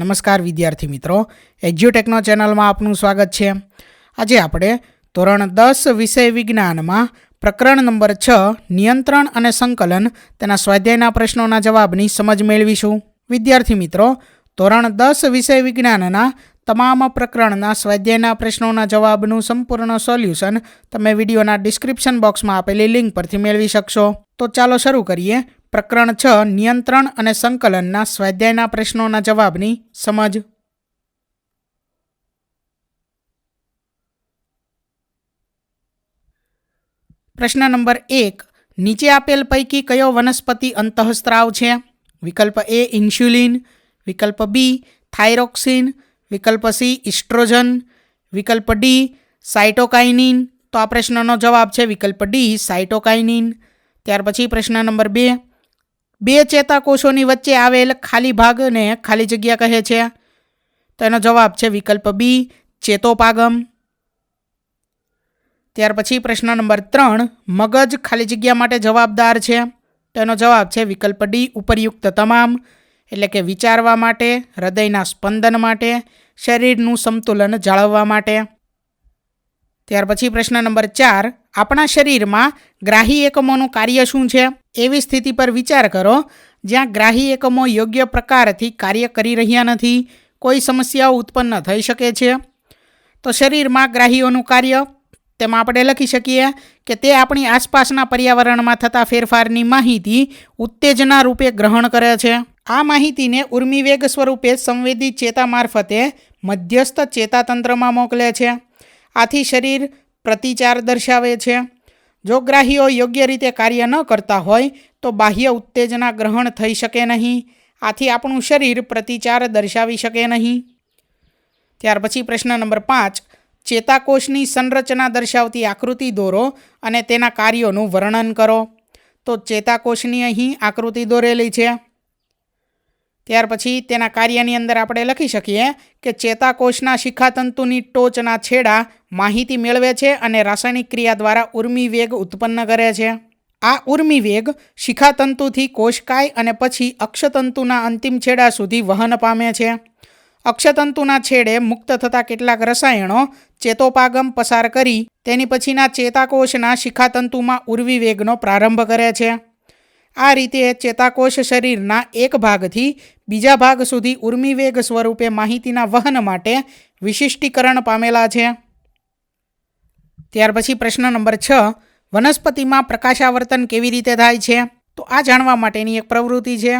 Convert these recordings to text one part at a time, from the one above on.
નમસ્કાર વિદ્યાર્થી મિત્રો. એજ્યુટેકનો ચેનલમાં આપનું સ્વાગત છે. આજે આપણે ધોરણ દસ વિષય વિજ્ઞાનમાં પ્રકરણ નંબર છ, નિયંત્રણ અને સંકલન તેના સ્વાધ્યાયના પ્રશ્નોના જવાબની સમજ મેળવીશું. વિદ્યાર્થી મિત્રો, ધોરણ દસ વિષય વિજ્ઞાનના તમામ પ્રકરણના સ્વાધ્યાયના પ્રશ્નોના જવાબનું સંપૂર્ણ સોલ્યુશન તમે વિડીયોના ડિસ્ક્રિપ્શન બોક્સમાં આપેલી લિંક પરથી મેળવી શકશો. તો ચાલો શરૂ કરીએ. પ્રકરણ છ, નિયંત્રણ અને સંકલનના સ્વાધ્યાયના પ્રશ્નોના જવાબની સમજ. પ્રશ્ન નંબર એક, નીચે આપેલ પૈકી કયો વનસ્પતિ અંતઃસ્ત્રાવ છે? વિકલ્પ એ, ઇન્સ્યુલિન. વિકલ્પ બી, થાઇરોક્સિન. વિકલ્પ સી, ઇસ્ટ્રોજન. વિકલ્પ ડી સાઇટોકાઇનિન તો આ પ્રશ્નનો જવાબ છે વિકલ્પ ડી સાઇટોકાઇનિન ત્યાર પછી પ્રશ્ન નંબર બે. બે ચેતાકોષોની વચ્ચે આવેલ ખાલી ભાગને ખાલી જગ્યા કહે છે. તો એનો જવાબ છે વિકલ્પ બી, ચેતોપાગમ. ત્યાર પછી પ્રશ્ન નંબર ત્રણ, મગજ ખાલી જગ્યા માટે જવાબદાર છે? તો એનો જવાબ છે વિકલ્પ ડી, ઉપરયુક્ત તમામ, એટલે કે વિચારવા માટે, હૃદયના સ્પંદન માટે, શરીરનું સંતુલન જાળવવા માટે. ત્યાર પછી પ્રશ્ન નંબર ચાર, આપણા શરીરમાં ગ્રાહી એકમોનું કાર્ય શું છે? એવી સ્થિતિ પર વિચાર કરો, જ્યાં ગ્રાહી એકમો યોગ્ય પ્રકારથી કાર્ય કરી રહ્યા નથી, કોઈ સમસ્યાઓ ઉત્પન્ન થઈ શકે છે. તો શરીરમાં ગ્રાહીઓનું કાર્ય, તેમાં આપણે લખી શકીએ કે તે આપણી આસપાસના પર્યાવરણમાં થતા ફેરફારની માહિતી ઉત્તેજના રૂપે ગ્રહણ કરે છે. આ માહિતીને ઉર્મિવેગ સ્વરૂપે સંવેદી ચેતા મારફતે મધ્યસ્થ ચેતાતંત્રમાં મોકલે છે. આથી શરીર પ્રતિચાર દર્શાવે છે. જો ગ્રાહીઓ યોગ્ય રીતે કાર્ય ન કરતા હોય, તો બાહ્ય ઉત્તેજના ગ્રહણ થઈ શકે નહીં. આથી આપણું શરીર પ્રતિચાર દર્શાવી શકે નહીં. ત્યાર પછી પ્રશ્ન નંબર પાંચ. ચેતાકોષની સંરચના દર્શાવતી આકૃતિ દોરો અને તેના કાર્યોનું વર્ણન કરો. તો ચેતાકોષની અહીં આકૃતિ દોરેલી છે. ત્યાર પછી તેના કાર્યની અંદર આપણે લખી શકીએ કે ચેતાકોષના શિખાતંતુની ટોચના છેડા માહિતી મેળવે છે અને રાસાયણિક ક્રિયા દ્વારા ઉર્મી વેગ ઉત્પન્ન કરે છે. આ ઉર્મી વેગ શિખાતંતુથી કોષકાય અને પછી અક્ષતંતુના અંતિમ છેડા સુધી વહન પામે છે. અક્ષતંતુના છેડે મુક્ત થતા કેટલાક રસાયણો ચેતોપાગમ પસાર કરી તેની પછીના ચેતાકોષના શિખાતંતુમાં ઉર્વી વેગનો પ્રારંભ કરે છે. આ રીતે ચેતાકોષ શરીરના એક ભાગથી બીજા ભાગ સુધી ઉર્મિવેગ સ્વરૂપે માહિતીના વહન માટે વિશિષ્ટીકરણ પામેલા છે. ત્યાર પછી પ્રશ્ન નંબર છ, વનસ્પતિમાં પ્રકાશાવર્તન કેવી રીતે થાય છે? તો આ જાણવા માટેની એક પ્રવૃત્તિ છે.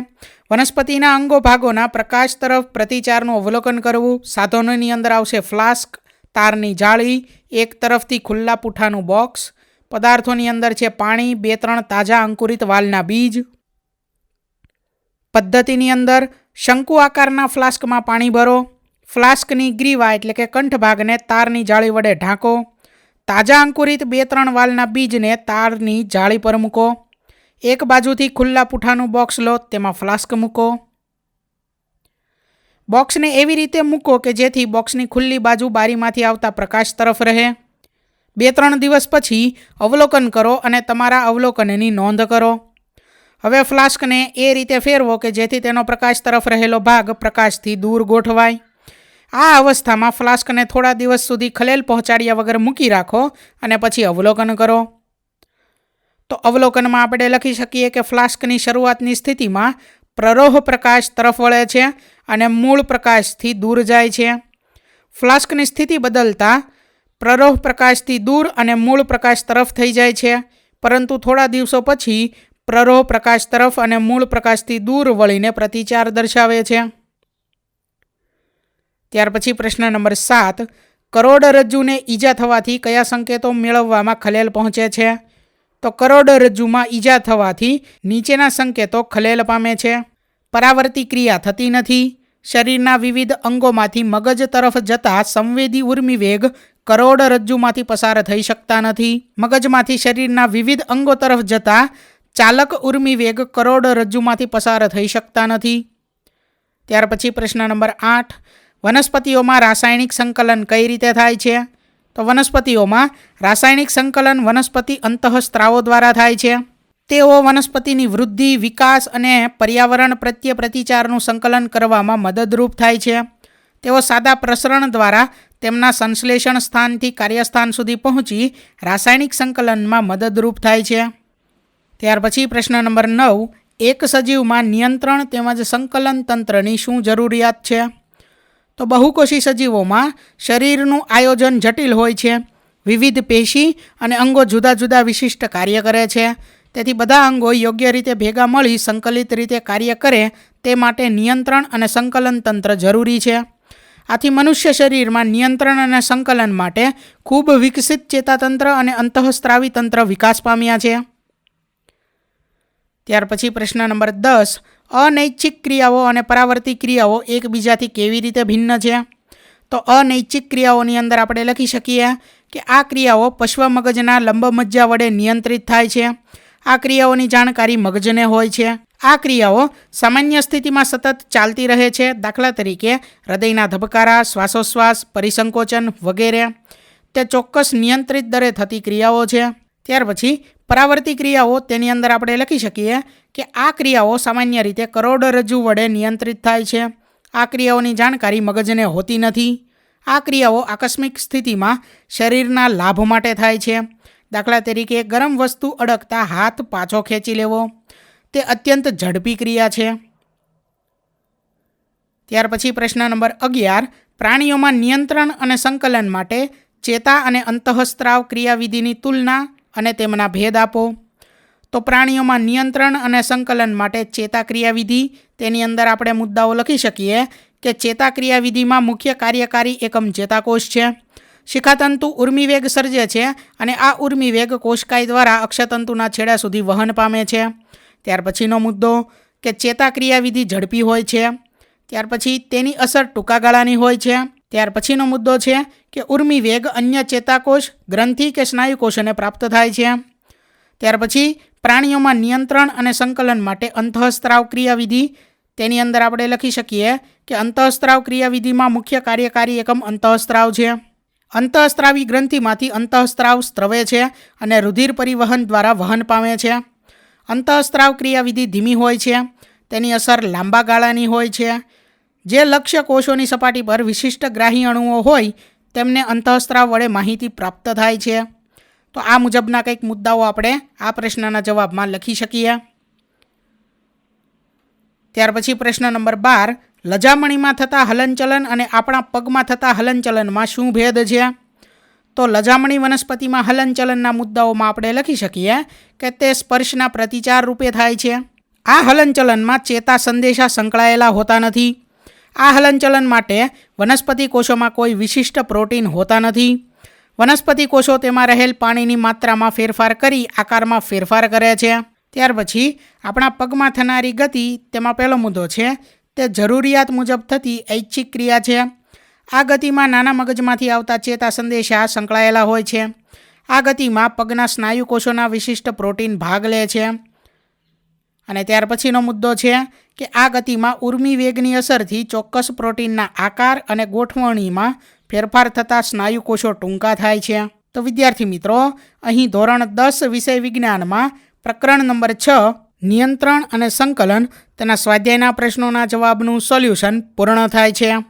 વનસ્પતિના અંગો ભાગોના પ્રકાશ તરફ પ્રતિચારનું અવલોકન કરવું, સાધનોની અંદર આવશે ફ્લાસ્ક, તારની જાળી, એક તરફથી ખુલ્લા પૂઠાનું બોક્સ પદાર્થોની અંદર છે પાણી, બે ત્રણ તાજા અંકુરિત વાલના બીજ. પદ્ધતિની અંદર શંકુ આકારના ફ્લાસ્કમાં પાણી ભરો. ફ્લાસ્કની ગ્રીવા એટલે કે કંઠભાગને તારની જાળી વડે ઢાંકો. તાજા અંકુરિત બે ત્રણ વાલના બીજને તારની જાળી પર મૂકો. એક બાજુથી ખુલ્લા પૂઠાનું બોક્સ લો, તેમાં ફ્લાસ્ક મૂકો. બોક્સને એવી રીતે મૂકો કે જેથી બોક્સની ખુલ્લી બાજુ બારીમાંથી આવતા પ્રકાશ તરફ રહે. બે ત્રણ દિવસ પછી અવલોકન કરો અને તમારા અવલોકનની નોંધ કરો. હવે ફ્લાસ્કને એ રીતે ફેરવો કે જેથી તેનો પ્રકાશ તરફ રહેલો ભાગ પ્રકાશથી દૂર ગોઠવાય. આ અવસ્થામાં ફ્લાસ્કને થોડા દિવસ સુધી ખલેલ પહોંચાડ્યા વગર મૂકી રાખો અને પછી અવલોકન કરો. તો અવલોકનમાં આપણે લખી શકીએ કે ફ્લાસ્કની શરૂઆતની સ્થિતિમાં પ્રરોહ પ્રકાશ તરફ વળે છે અને મૂળ પ્રકાશથી દૂર જાય છે. ફ્લાસ્કની સ્થિતિ બદલતા પ્રરોહ પ્રકાશથી દૂર અને મૂળ પ્રકાશ તરફ થઈ જાય છે. પરંતુ થોડા દિવસો પછી પ્રરોહ પ્રકાશ તરફ અને મૂળ પ્રકાશથી દૂર વળીને પ્રતિચાર દર્શાવે છે. ત્યાર પછી પ્રશ્ન નંબર સાત. કરોડરજ્જુને ઈજા થવાથી કયા સંકેતો મેળવવામાં ખલેલ પહોંચે છે? તો કરોડરજ્જુમાં ઈજા થવાથી નીચેના સંકેતો ખલેલ પામે છે. પરાવર્તી ક્રિયા થતી નથી. શરીરના વિવિધ અંગોમાંથી મગજ તરફ જતા સંવેદી ઉર્મી વેગ કરોડરજ્જુમાંથી પસાર થઈ શકતા નથી. મગજમાંથી શરીરના વિવિધ અંગો તરફ જતા ચાલક ઉર્મી વેગ કરોડરજ્જુમાંથી પસાર થઈ શકતા નથી. ત્યાર પછી પ્રશ્ન નંબર આઠ. વનસ્પતિઓમાં રાસાયણિક સંકલન કઈ રીતે થાય છે? તો વનસ્પતિઓમાં રાસાયણિક સંકલન વનસ્પતિ અંતઃસ્ત્રાવો દ્વારા થાય છે. તેઓ વનસ્પતિની વૃદ્ધિ, વિકાસ અને પર્યાવરણ પ્રત્યે પ્રતિચારનું સંકલન કરવામાં મદદરૂપ થાય છે. તેઓ સાદા પ્રસરણ દ્વારા તેમના સંશ્લેષણ સ્થાનથી કાર્યસ્થાન સુધી પહોંચી રાસાયણિક સંકલનમાં મદદરૂપ થાય છે. ત્યાર પછી પ્રશ્ન નંબર નવ, એક સજીવમાં નિયંત્રણ તેમજ સંકલન તંત્રની શું જરૂરિયાત છે? તો બહુકોષી સજીવોમાં શરીરનું આયોજન જટિલ હોય છે, વિવિધ પેશી અને અંગો જુદા જુદા વિશિષ્ટ કાર્ય કરે છે. તેથી બધા અંગો યોગ્ય રીતે ભેગા મળી સંકલિત રીતે કાર્ય કરે તે માટે નિયંત્રણ અને સંકલન તંત્ર જરૂરી છે. આથી મનુષ્ય શરીરમાં નિયંત્રણ અને સંકલન માટે ખૂબ વિકસિત ચેતાતંત્ર અને અંતઃસ્ત્રાવી તંત્ર વિકાસ પામ્યા છે. ત્યાર પછી પ્રશ્ન નંબર દસ, અનૈચ્છિક ક્રિયાઓ અને પરાવર્તી ક્રિયાઓ એકબીજાથી કેવી રીતે ભિન્ન છે? તો અનૈચ્છિક ક્રિયાઓની અંદર આપણે લખી શકીએ કે આ ક્રિયાઓ પશ્વ મગજના લંબમજ્જા વડે નિયંત્રિત થાય છે. આ ક્રિયાઓની જાણકારી મગજને હોય છે. આ ક્રિયાઓ સામાન્ય સ્થિતિમાં સતત ચાલતી રહે છે. દાખલા તરીકે, હૃદયના ધબકારા, શ્વાસોશ્વાસ, પરિસંકોચન વગેરે. તે ચોક્કસ નિયંત્રિત દરે થતી ક્રિયાઓ છે. ત્યાર પછી, પરાવર્તી ક્રિયાઓ તેની અંદર આપણે લખી શકીએ કે આ ક્રિયાઓ સામાન્ય રીતે કરોડરજ્જુ વડે નિયંત્રિત થાય છે. આ ક્રિયાઓની જાણકારી મગજને હોતી નથી. આ ક્રિયાઓ આકસ્મિક સ્થિતિમાં શરીરના લાભ માટે થાય છે. દાખલા તરીકે, ગરમ વસ્તુ અડકતા હાથ પાછો ખેંચી લેવો. તે અત્યંત ઝડપી ક્રિયા છે. ત્યાર પછી પ્રશ્ન નંબર અગિયાર, પ્રાણીઓમાં નિયંત્રણ અને સંકલન માટે ચેતા અને અંતઃસ્ત્રાવ ક્રિયાવિધિની તુલના અને તેમના ભેદ આપો. તો પ્રાણીઓમાં નિયંત્રણ અને સંકલન માટે ચેતા ક્રિયાવિધિ, તેની અંદર આપણે મુદ્દાઓ લખી શકીએ કે ચેતા ક્રિયાવિધિમાં મુખ્ય કાર્યકારી એકમ ચેતાકોષ છે. શિખાતંતુ ઉર્મિવેગ સર્જે છે અને આ ઉર્મિવેગ કોષકાય દ્વારા અક્ષતંતુના છેડા સુધી વહન પામે છે. ત્યાર પછીનો મુદ્દો કે ચેતા ક્રિયાવિધિ ઝડપી હોય છે, ત્યાર પછી તેની અસર ટૂંકા ગાળાની હોય છે, ત્યાર પછીનો મુદ્દો છે કે ઉર્મિવેગ અન્ય ચેતાકોષ, ગ્રંથિ કે સ્નાયુકોષોને પ્રાપ્ત થાય છે. ત્યાર પછી પ્રાણીઓમાં નિયંત્રણ અને સંકલન માટે અંતઃસ્ત્રાવ ક્રિયાવિધિ. તેની અંદર આપણે લખી શકીએ કે અંતઃસ્ત્રાવ ક્રિયાવિધિમાં મુખ્ય કાર્યકારી એકમ અંતઃસ્ત્રાવ છે. અંતઃસ્ત્રાવી ગ્રંથિમાંથી અંતઃસ્ત્રાવ સ્ત્રવે છે અને રુધિર પરિવહન દ્વારા વહન પામે છે. અંતઃસ્ત્રાવ ક્રિયાવિધિ ધીમી હોય છે, તેની અસર લાંબા ગાળાની હોય છે. જે લક્ષ્ય કોષોની સપાટી પર વિશિષ્ટ ગ્રાહી અણુઓ હોય, તેમને અંતઃસ્ત્રાવ વડે માહિતી પ્રાપ્ત થાય છે. તો આ મુજબના કંઈક મુદ્દાઓ આપણે આ પ્રશ્નના જવાબમાં લખી શકીએ. ત્યાર પછી પ્રશ્ન નંબર બાર, લજામણીમાં થતા હલનચલન અને આપણા પગમાં થતા હલનચલનમાં શું ભેદ છે? તો લજામણી વનસ્પતિમાં હલનચલનના મુદ્દાઓમાં આપણે લખી શકીએ કે તે સ્પર્શના પ્રતિચાર રૂપે થાય છે. આ હલનચલનમાં ચેતા સંદેશા સંકળાયેલા હોતા નથી. આ હલનચલન માટે વનસ્પતિ કોષોમાં કોઈ વિશિષ્ટ પ્રોટીન હોતા નથી. વનસ્પતિ કોષો તેમાં રહેલ પાણીની માત્રામાં ફેરફાર કરી આકારમાં ફેરફાર કરે છે. ત્યાર પછી આપણા પગમાં થનારી ગતિ તેમાં પહેલો મુદ્દો છે. તે જરૂરિયાત મુજબ થતી ઐચ્છિક ક્રિયા છે. આ ગતિમાં નાના મગજમાંથી આવતા ચેતા સંદેશા સંકળાયેલા હોય છે. આ ગતિમાં પગના સ્નાયુ કોષોના વિશિષ્ટ પ્રોટીન ભાગ લે છે. અને ત્યાર પછીનો મુદ્દો છે કે આ ગતિમાં ઉર્મી વેગની અસરથી ચોક્કસ પ્રોટીનના આકાર અને ગોઠવણીમાં ફેરફાર થતાં સ્નાયુ કોષો ટૂંકા થાય છે. તો વિદ્યાર્થી મિત્રો, અહીં ધોરણ દસ વિષય વિજ્ઞાનમાં પ્રકરણ નંબર છ, નિયંત્રણ અને સંકલન તેના સ્વાધ્યાયના પ્રશ્નોના જવાબનું સોલ્યુશન પૂર્ણ થાય છે.